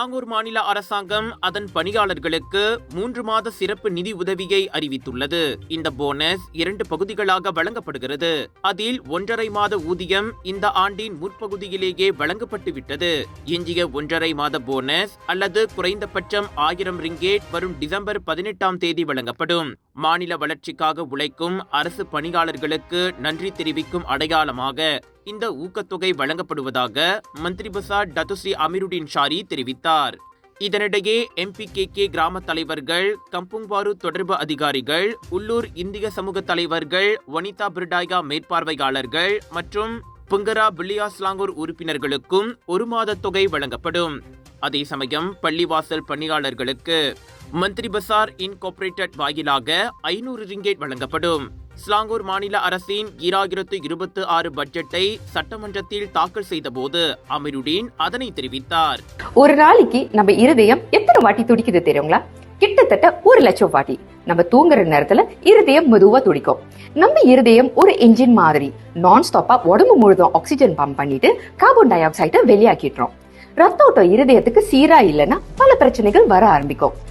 ஸ்லாங்கூர் மாநில அரசாங்கம் அதன் பணியாளர்களுக்கு மூன்று மாத சிறப்பு நிதி உதவியை அறிவித்துள்ளது. இந்த போனஸ் இரண்டு பகுதிகளாக வழங்கப்படுகிறது. அதில் ஒன்றரை மாத ஊதியம் இந்த ஆண்டின் முற்பகுதியிலேயே வழங்கப்பட்டுவிட்டது. எஞ்சிய ஒன்றரை மாத போனஸ் அல்லது குறைந்தபட்சம் ஆயிரம் ரிங்கேட் வரும் டிசம்பர் பதினெட்டாம் தேதி வழங்கப்படும். மாநில வளர்ச்சிக்காக உழைக்கும் அரசு பணியாளர்களுக்கு நன்றி தெரிவிக்கும் அடையாளமாக இந்த ஊக்கத்தொகை வழங்கப்படுவதாக மந்திரி பசார் டத்துஸ்ரீ அமீருddin ஷாரி தெரிவித்தார். இதனிடையே எம்பிகேகே கிராம தலைவர்கள் கம்புங்வாரு தொடர்பு அதிகாரிகள் உள்ளூர் இந்திய சமூக தலைவர்கள் வனிதா பிரிடாயா மேற்பார்வையாளர்கள் மற்றும் புங்கரா பில்லியாஸ்லாங்கூர் உறுப்பினர்களுக்கும் ஒரு மாத தொகை வழங்கப்படும். அதே சமயம் பள்ளிவாசல் பணியாளர்களுக்கு மந்திரி பசார் இன்கோபரேட்டட் வாயிலாக ஐநூறு ரிங்கேட் வழங்கப்படும். ஸ்லாங்கூர் மாநில அரசின் ஈராயிரத்து இருபத்தி ஆறு பட்ஜெட்டை சட்டமன்றத்தில் தாக்கல் செய்தபோது அமீருddin அதனை தெரிவித்தார். ஒரு நாளைக்கு நம்ம இருதயம் எத்தனை வாட்டி துடிக்குது தெரியுங்களா? கிட்டத்தட்ட ஒரு லட்சம் வாட்டி. நம்ம தூங்குற நேரத்துல இருதயம் மெதுவா துடிக்கும். நம்ம இருதயம் ஒரு என்ஜின் மாதிரி நான் ஸ்டாப்பா உடம்பு முழுதும் ஆக்சிஜன் பம்ப் பண்ணிட்டு கார்பன் டை ஆக்சைடை வெளியாக்கிடுறோம். ரத்த ஓட்டம் இருதயத்துக்கு சீரா இல்லைன்னா பல பிரச்சனைகள் வர ஆரம்பிக்கும்.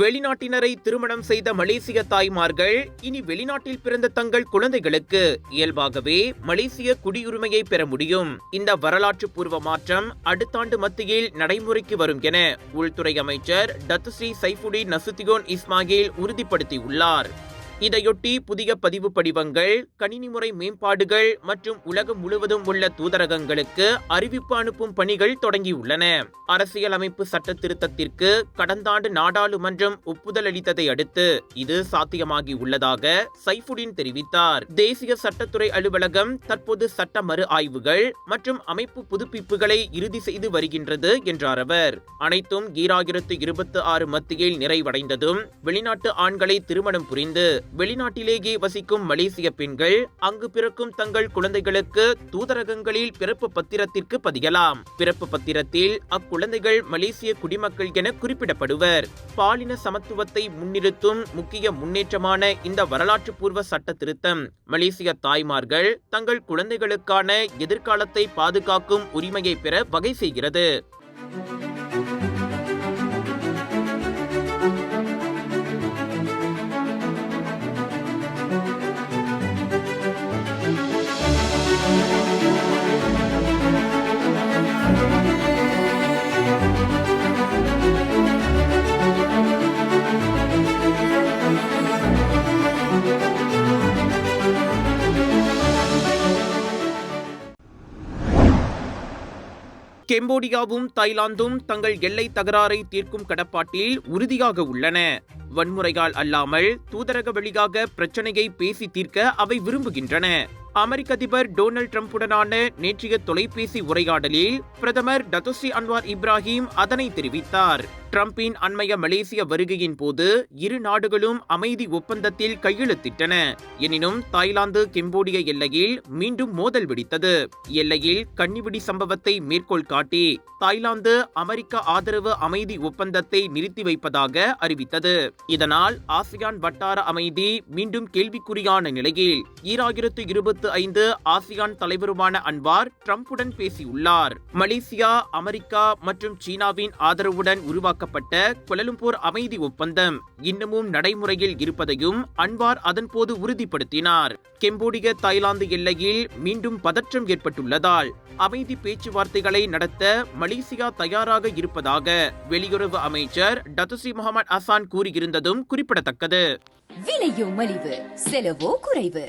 வெளிநாட்டினரை திருமணம் செய்த மலேசிய தாய்மார்கள் இனி வெளிநாட்டில் பிறந்த தங்கள் குழந்தைகளுக்கு இயல்பாகவே மலேசிய குடியுரிமையை பெற முடியும். இந்த வரலாற்று பூர்வ மாற்றம் அடுத்த ஆண்டு மத்தியில் நடைமுறைக்கு வரும் என உள்துறை அமைச்சர் Datuk Seri Saifuddin Nasution Ismail உறுதிப்படுத்தியுள்ளார். இதையொட்டி புதிய பதிவு படிவங்கள் கணினி முறை மேம்பாடுகள் மற்றும் உலகம் முழுவதும் உள்ள தூதரகங்களுக்கு அறிவிப்பு அனுப்பும் பணிகள் தொடங்கியுள்ளன. அரசியலமைப்பு சட்ட திருத்தத்திற்கு கடந்த ஆண்டு நாடாளுமன்றம் ஒப்புதல் அளித்ததை அடுத்து இது சாத்தியமாகி உள்ளதாக சைஃபுடின் தெரிவித்தார். தேசிய சட்டத்துறை அலுவலகம் தற்போது சட்ட மறு ஆய்வுகள் மற்றும் அமைப்பு புதுப்பிப்புகளை இறுதி செய்து வருகின்றது என்றார் அவர். அனைத்தும் ஈராயிரத்து இருபத்தி ஆறு மத்தியில் நிறைவடைந்ததும் வெளிநாட்டு ஆண்களை திருமணம் புரிந்து வெளிநாட்டிலேயே வசிக்கும் மலேசிய பெண்கள் அங்கு பிறக்கும் தங்கள் குழந்தைகளுக்கு தூதரகங்களில் பிறப்பு பத்திரத்திற்கு பதியலாம். பிறப்பு பத்திரத்தில் அக்குழந்தைகள் மலேசிய குடிமக்கள் என குறிப்பிடப்படுவர். பாலின சமத்துவத்தை முன்னிறுத்தும் முக்கிய முன்னேற்றமான இந்த வரலாற்று பூர்வ சட்ட திருத்தம். மலேசிய தாய்மார்கள் தங்கள் குழந்தைகளுக்கான எதிர்காலத்தை பாதுகாக்கும் உரிமையை பெற வகை செய்கிறது. கெம்போடியாவும் தாய்லாந்தும் தங்கள் எல்லை தகராறை தீர்க்கும் கடப்பாட்டில் உறுதியாக உள்ளன. வன்முறையால் அல்லாமல் தூதரக வழியாக பிரச்சனையை பேசி தீர்க்க அவை விரும்புகின்றன. அமெரிக்க அதிபர் டொனால்ட் ட்ரம்புடனான நேற்றைய தொலைபேசி உரையாடலில் பிரதமர் டத்தோஸ்ரீ அன்வார் இப்ராஹிம் அதனை தெரிவித்தார். ட்ரம்பின் அண்மைய மலேசிய வருகையின் போது இரு நாடுகளும் அமைதி ஒப்பந்தத்தில் கையெழுத்திட்டன. எனினும் தாய்லாந்து கெம்போடிய எல்லையில் மீண்டும் மோதல் வெடித்தது. எல்லையில் கன்னிவெடி சம்பவத்தை மேற்கோள் காட்டி தாய்லாந்து அமெரிக்க ஆதரவு அமைதி ஒப்பந்தத்தை நிறுத்தி வைப்பதாக அறிவித்தது. இதனால் ஆசியான் வட்டார அமைதி மீண்டும் கேள்விக்குறியான நிலையில் ஈராயிரத்து இருபத்தி ஐந்து ஆசியான் தலைவருமான அன்வார் டிரம்புடன் பேசியுள்ளார். மலேசியா அமெரிக்கா மற்றும் சீனாவின் ஆதரவுடன் உருவாக்கப்பட்ட கொலலும்பூர் அமைதி ஒப்பந்தம் இன்னமும் நடைமுறையில் இருப்பதையும் அன்வார் அதன்போது உறுதிப்படுத்தினார். கெம்போடிய தாய்லாந்து எல்லையில் மீண்டும் பதற்றம் ஏற்பட்டுள்ளதால் அமைதி பேச்சுவார்த்தைகளை நடத்த மலேசியா தயாராக இருப்பதாக வெளியுறவு அமைச்சர் டத்துசி முகமது அசான் கூறியிருந்ததும் குறிப்பிடத்தக்கது. விலையோ மலிவு செலவோ குறைவு.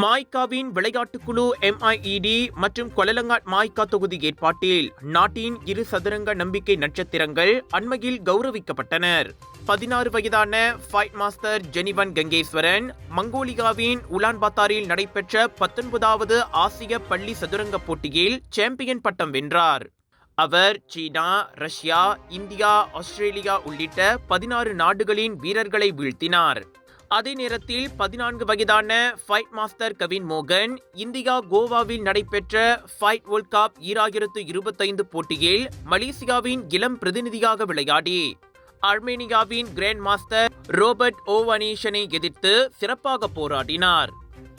மாய்காவின் விளையாட்டுக்குழு எம்ஐஇடி மற்றும் கொலலங்காட் மாய்கா தொகுதி ஏற்பாட்டில் நாட்டின் இரு சதுரங்க நம்பிக்கை நட்சத்திரங்கள் அண்மையில் கௌரவிக்கப்பட்டனர். பதினாறு வயதான ஃபைட் மாஸ்டர் ஜெனிவன் கங்கேஸ்வரன் மங்கோலியாவின் உலான்பாத்தாரில் நடைபெற்ற பத்தொன்பதாவது ஆசிய பள்ளி சதுரங்க போட்டியில் சாம்பியன் பட்டம் வென்றார். அவர் சீனா ரஷ்யா இந்தியா ஆஸ்திரேலியா உள்ளிட்ட பதினாறு நாடுகளின் வீரர்களை வீழ்த்தினார். அதே நேரத்தில் பதினான்கு வயதான ஃபைட் மாஸ்டர் கவின் மோகன் இந்தியா கோவாவில் நடைபெற்ற ஃபைட் வேர்ல்ட் கப் ஈராயிரத்து இருபத்தைந்து போட்டியில் மலேசியாவின் இளம் பிரதிநிதியாக விளையாடி அர்மேனியாவின் கிராண்ட் மாஸ்டர் ரோபர்ட் ஓவனீஷனை எதிர்த்து சிறப்பாக போராடினார்.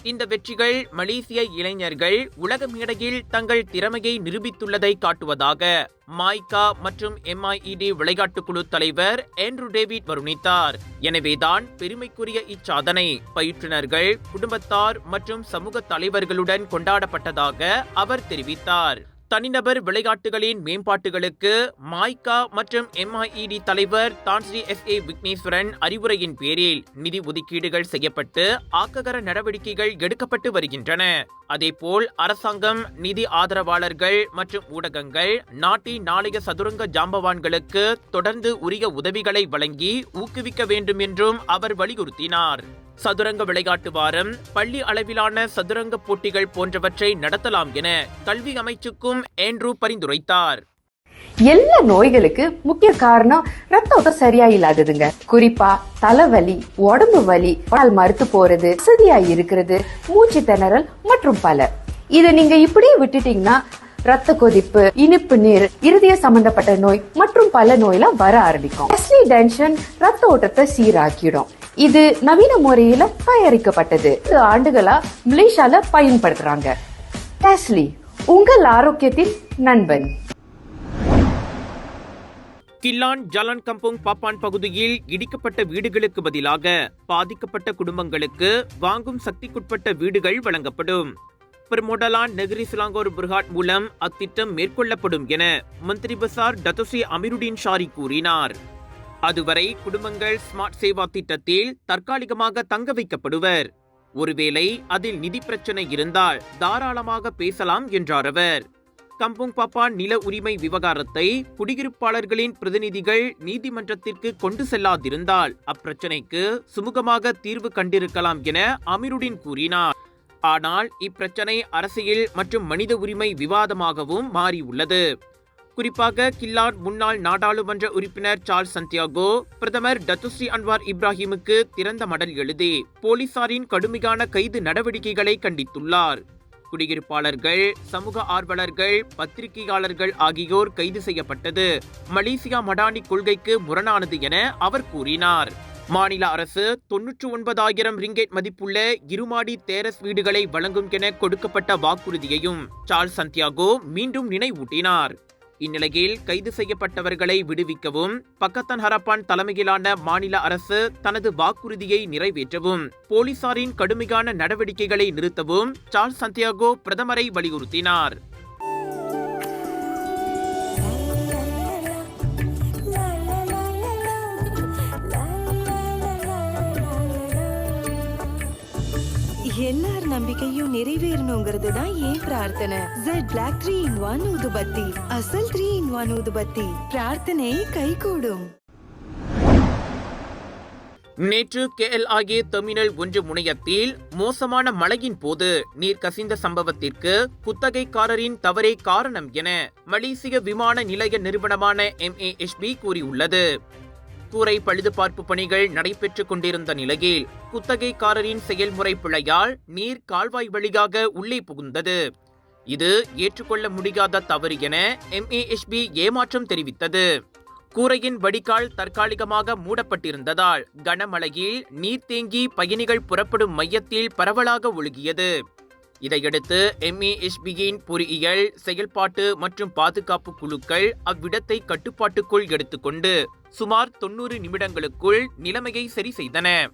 இந்த வெற்றிகள் மலேசிய இளைஞர்கள் உலக மேடையில் தங்கள் திறமையை நிரூபித்துள்ளதை காட்டுவதாக மாய்கா மற்றும் எம்ஐஇடி விளையாட்டுக்குழு தலைவர் ஆண்ட்ரூ டேவிட் வருணித்தார். எனவேதான் பெருமைக்குரிய இச்சாதனை. பயிற்றுனர்கள் குடும்பத்தார் மற்றும் சமூக தலைவர்களுடன் கொண்டாடப்பட்டதாக அவர் தெரிவித்தார். தனிநபர் விளையாட்டுகளின் மேம்பாட்டுகளுக்கு மாய்கா மற்றும் எம்ஐஇடி தலைவர் Tan Sri S A Vigneswaran அறிவுரையின் பேரில் நிதி ஒதுக்கீடுகள் செய்யப்பட்டு ஆக்ககர நடவடிக்கைகள் எடுக்கப்பட்டு வருகின்றன. அதேபோல் அரசாங்கம் நிதி ஆதரவாளர்கள் மற்றும் ஊடகங்கள் நாட்டின் நாளைய சதுரங்க ஜாம்பவான்களுக்கு தொடர்ந்து உரிய உதவிகளை வழங்கி ஊக்குவிக்க வேண்டும் என்றும் அவர் வலியுறுத்தினார். சதுரங்க விளையாட்டு வாரம் பள்ளி அளவிலான சதுரங்க போட்டிகள் போன்றவற்றை நடத்தலாம் என கல்வி அமைச்சுக்கும் ஆண்ட்ரூ பரிந்துரைத்தார். எல்லா நோய்களுக்கு முக்கிய காரணம் ரத்த ஓட்டம் சரியா இல்லாததுங்க குறிப்பா தலைவலி உடம்பு வலி பால் மறுத்து போறது வசதியா இருக்கிறது மூச்சு திணறல் மற்றும் பல. இதை நீங்க இப்படியே விட்டுட்டீங்கன்னா ரத்த கொதிப்பு இனிப்பு நீர் இருதய சம்பந்தப்பட்ட நோய் மற்றும் பல நோயெல்லாம் வர ஆரம்பிக்கும். டென்ஷன் ரத்த ஓட்டத்தை சீராக்கிடும். இது நவீன முறையில தயாரிக்கப்பட்டது. இது ஆண்டுகளா மலேசியால பயன்படுத்துறாங்க. டெஸ்லி உங்கள் ஆரோக்கியத்தின் நண்பன். கில்லான் ஜலான் கம்போங் பாப்பான் பகுதியில் இடிக்கப்பட்ட வீடுகளுக்கு பதிலாக பாதிக்கப்பட்ட குடும்பங்களுக்கு வாங்கும் சக்திக்குட்பட்ட வீடுகள் வழங்கப்படும். பெருமொடலான் நெகிரி சிலாங்கோர் புர்ஹாட் மூலம் அத்திட்டம் மேற்கொள்ளப்படும் என மந்திரி பசார் டத்தோசி அமீருடீன் ஷாரி கூறினார். அதுவரை குடும்பங்கள் ஸ்மார்ட் சேவா திட்டத்தில் தற்காலிகமாக தங்க வைக்கப்படுவர். ஒருவேளை அதில் நிதி பிரச்சனை இருந்தால் தாராளமாக பேசலாம் என்றார் அவர். கம்புங் பாப்பான் நில உரிமை விவகாரத்தை குடியிருப்பாளர்களின் பிரதிநிதிகள் நீதிமன்றத்திற்கு கொண்டு செல்லாதிருந்தால் அப்பிரச்சனைக்கு சுமூகமாக தீர்வு கண்டிருக்கலாம் என அமிருடின் கூறினார். ஆனால் இப்பிரச்சனை அரசியல் மற்றும் மனித உரிமை விவாதமாகவும் மாறியுள்ளது. குறிப்பாக கில்லான் முன்னாள் நாடாளுமன்ற உறுப்பினர் சார்ஸ் சந்தியாகோ பிரதமர் டத்துஸ்ரீ அன்வார் இப்ராஹிமுக்கு திறந்த மடல் எழுதி போலீசாரின் கடுமையான கைது நடவடிக்கைகளை கண்டித்துள்ளார். குடியிருப்பாளர்கள் சமூக ஆர்வலர்கள் பத்திரிகையாளர்கள் ஆகியோர் கைது செய்யப்பட்டது. மலேசியா மடானி கொள்கைக்கு முரணானது என அவர் கூறினார். மாநில அரசு தொன்னூற்று ஒன்பதாயிரம் ரிங்கெட் மதிப்புள்ள இருமாடி தேரஸ் வீடுகளை வழங்கும் என கொடுக்கப்பட்ட வாக்குறுதியையும் சார்ஸ் சந்தியாகோ மீண்டும் நினைவூட்டினார். இந்நிலையில் கைது செய்யப்பட்டவர்களை விடுவிக்கவும் பக்கத்தன் ஹரப்பான் தலைமையிலான மாநில அரசு தனது வாக்குறுதியை நிறைவேற்றவும் போலீசாரின் கடுமையான நடவடிக்கைகளை நிறுத்தவும் சார்ஸ் சந்தியாகோ பிரதமரை வலியுறுத்தினார். நம்பிக்கையும் நிறைவேறணுங்கிறது தான் ஏன் பிரார்த்தனை? Jet black three in one ஊதுபத்தி. அசல் த்ரீ இன் ஒன் ஊதுபத்தி. பிரார்த்தனை கைகூடும். நேற்று கேஎல்ஐஏ டெர்மினல் ஒன்று முனையத்தில் மோசமான மழையின் போது நீர் கசிந்த சம்பவத்திற்கு குத்தகைக்காரரின் தவறே காரணம் என மலேசிய விமான நிலைய நிறுவனமான எம்ஏஎஸ்பி கூறியுள்ளது. கூரை பழுதுபார்ப்பு பணிகள் நடைபெற்றுக் கொண்டிருந்த நிலையில் குத்தகைக்காரரின் செயல்முறை பிழையால் நீர் கால்வாய் வழியாக உள்ளே புகுந்தது. இது ஏற்றுக்கொள்ள முடியாத தவறு என எம்ஏஎஸ்பி ஏமாற்றம் தெரிவித்தது. கூரையின் வடிகால் தற்காலிகமாக மூடப்பட்டிருந்ததால் கனமழையில் நீர் தேங்கி பயணிகள் புறப்படும் மையத்தில் பரவலாக ஒழுகியது. இதையடுத்து எம்ஏஎஸ்பியின் பொறியியல் செயல்பாட்டு மற்றும் பாதுகாப்பு குழுக்கள் அவ்விடத்தை கட்டுப்பாட்டுக்குள் எடுத்துக்கொண்டு சுமார் தொன்னூறு நிமிடங்களுக்குள் நிலைமையை சரி செய்தன.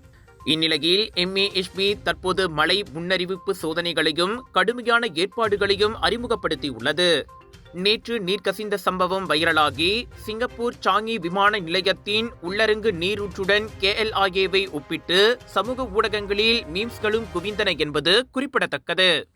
இந்நிலையில் எம்ஏஎஸ்பி தற்போது மழை முன்னறிவிப்பு சோதனைகளையும் கடுமையான ஏற்பாடுகளையும் அறிமுகப்படுத்தியுள்ளது. நேற்று நீர் கசிந்த சம்பவம் வைரலாகி சிங்கப்பூர் சாங்கி விமான நிலையத்தின் உள்ளரங்கு நீரூற்றுடன் கேஎல்ஐஏவை ஒப்பிட்டு சமூக ஊடகங்களில் மீம்ஸ்களும் குவிந்தன என்பது குறிப்பிடத்தக்கது.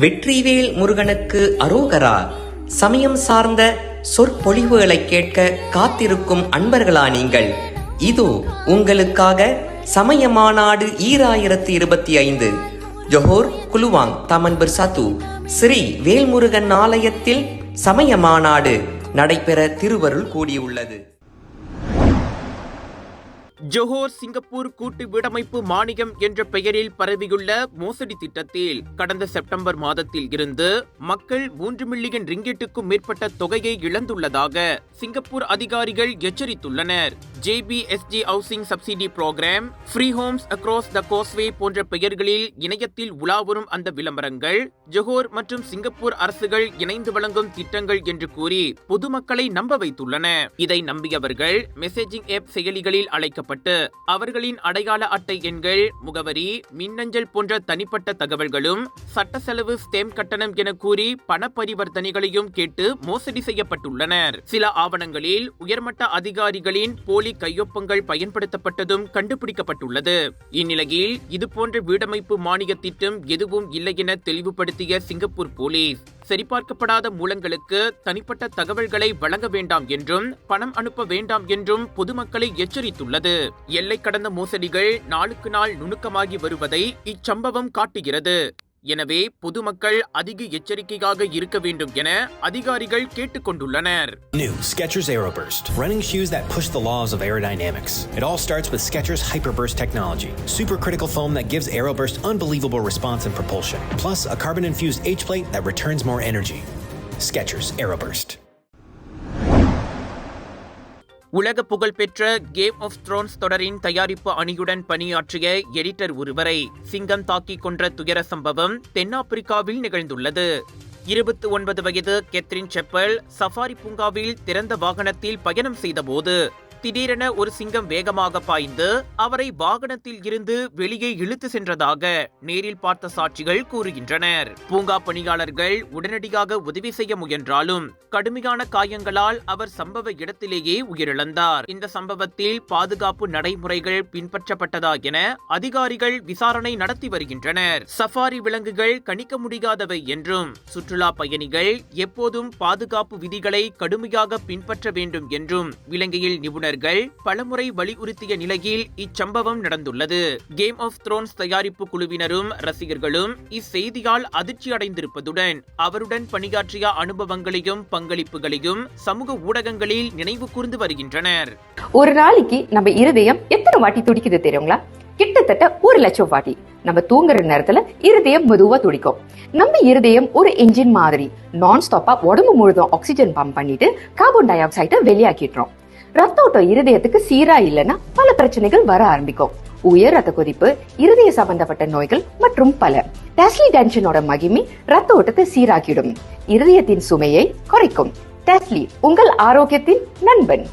வெற்றிவேல் முருகனுக்கு அரோகரா. சமயம் சார்ந்த சொற்பொழிவுகளை கேட்க காத்திருக்கும் அன்பர்களா நீங்கள்? இதோ உங்களுக்காக சமய மாநாடு ஈராயிரத்து இருபத்தி ஐந்து ஜொஹோர் குலுவாங் தமன்பர் சத்து ஸ்ரீ வேல்முருகன் ஆலயத்தில் சமய மாநாடு நடைபெற திருவருள் கூடியுள்ளது. ஜொஹோர் சிங்கப்பூர் கூட்டு வீடமைப்பு மானியம் என்ற பெயரில் பரவியுள்ள மோசடி திட்டத்தில் கடந்த செப்டம்பர் மாதத்தில் இருந்து மக்கள் மூன்று மில்லியன் ரிங்கிட்டுக்கும் மேற்பட்ட தொகையை இழந்துள்ளதாக சிங்கப்பூர் அதிகாரிகள் எச்சரித்துள்ளனர். ஜேபிஎஸ்ஜி housing subsidy program free homes across the causeway போன்ற பெயர்களில் இணையத்தில் உலாவரும் அந்த விளம்பரங்கள் ஜொஹோர் மற்றும் சிங்கப்பூர் அரசுகள் இணைந்து வழங்கும் திட்டங்கள் என்று கூறி பொதுமக்களை நம்ப வைத்துள்ளன. இதை நம்பியவர்கள் மெசேஜிங் ஆப் செயலிகளில் அழைக்கப்பட்டு அவர்களின் அடையாள அட்டை எண்கள் முகவரி மின்னஞ்சல் போன்ற தனிப்பட்ட தகவல்களும் சட்ட செலவு ஸ்டேம் கட்டணம் என கூறி பண பரிவர்த்தனைகளையும் கேட்டு மோசடி செய்யப்பட்டுள்ளனர். சில ஆவணங்களில் உயர்மட்ட அதிகாரிகளின் போலி கையொப்பங்கள் பயன்படுத்தப்பட்டதும் கண்டுபிடிக்கப்பட்டுள்ளது. இந்நிலையில் இதுபோன்ற வீடமைப்பு மானிய திட்டம் எதுவும் இல்லை என தெளிவுபடுத்திய சிங்கப்பூர் போலீஸ் சரிபார்க்கப்படாத மூலங்களுக்கு தனிப்பட்ட தகவல்களை வழங்க வேண்டாம் என்றும் பணம் அனுப்ப வேண்டாம் என்றும் பொதுமக்களை எச்சரித்துள்ளது. எல்லை கடந்த மோசடிகள் நாளுக்கு நாள் நுணுக்கமாகி வருவதை இச்சம்பவம் காட்டுகிறது. எனவே பொதுமக்கள் அதிக எச்சரிக்கையாக இருக்க வேண்டும் என அதிகாரிகள் கேட்டுக்கொண்டுள்ளனர் New Skechers Aeroburst, running shoes that push the laws of aerodynamics. It all starts with Skechers Hyperburst technology, supercritical foam that gives Aeroburst unbelievable response and propulsion, plus a carbon-infused H-plate that returns more energy. Skechers Aeroburst. உலக புகழ்பெற்ற game of Thrones தொடரின் தயாரிப்பு அணியுடன் பணியாற்றிய editor ஒருவரை சிங்கம் தாக்கிக் கொன்ற துயர சம்பவம் தென்னாப்பிரிக்காவில் நிகழ்ந்துள்ளது. இருபத்தி ஒன்பது வயது கெத்ரின் செப்பல் சஃபாரி பூங்காவில் திறந்த வாகனத்தில் பயணம் செய்தபோது திடீரென ஒரு சிங்கம் வேகமாக பாய்ந்து அவரை வாகனத்தில் இருந்து வெளியே இழுத்து சென்றதாக நேரில் பார்த்த சாட்சிகள் கூறுகின்றனர். பூங்கா பணியாளர்கள் உடனடியாக உதவி செய்ய முயன்றாலும் கடுமையான காயங்களால் அவர் சம்பவ இடத்திலேயே உயிரிழந்தார். இந்த சம்பவத்தில் பாதுகாப்பு நடைமுறைகள் பின்பற்றப்பட்டதா என அதிகாரிகள் விசாரணை நடத்தி வருகின்றனர். சஃபாரி விலங்குகள் கணிக்க முடியாதவை என்றும் சுற்றுலா பயணிகள் எப்போதும் பாதுகாப்பு விதிகளை கடுமையாக பின்பற்ற வேண்டும் என்றும் விலங்கியல் நிபுணர்கள் பலமுறை வலியுறுத்திய நிலையில் இச்சம்பவம் நடந்துள்ளது. கேம் ஆஃப் த்ரோன்ஸ் தயாரிப்பு குழுவினரும் ரசிகர்களும் இச்செய்தியால் அதிர்ச்சி அடைந்திருப்பதுடன் அவருடன் பணியாற்றிய அனுபவங்களையும் பங்களிப்புகளையும் சமூக ஊடகங்களில் நினைவு கூர்ந்து வருகின்றனர். ஒரு நாளைக்கு நம்ம இருதயம் எத்தனை வாட்டி துடிக்குது தெரியுங்களா? கிட்டத்தட்ட ஒரு லட்சம் வாட்டி. நம்ம தூங்குற நேரத்துல இருதயம் மெதுவா துடிக்கும். நம்ம இருதயம் ஒரு என்ஜின் மாதிரி நான் ஸ்டாப்பா உடம்பு முழுதும் ஆக்சிஜன் பம்ப் பண்ணிட்டு கார்பன் டை ஆக்சைடை வெளியாக்கிடுறோம். ரத்த ஓட்டம் இருதயத்துக்கு சீரா இல்லைன்னா பல பிரச்சனைகள் வர ஆரம்பிக்கும். உயர் ரத்த கொதிப்பு இருதய சம்பந்தப்பட்ட நோய்கள் மற்றும் பல. டெஸ்லி டென்ஷனோட மகிமை ரத்த ஓட்டத்தை சீராக்கிடும். இருதயத்தின் சுமையை குறைக்கும். டெஸ்லி உங்கள் ஆரோக்கியத்தின் நண்பன்.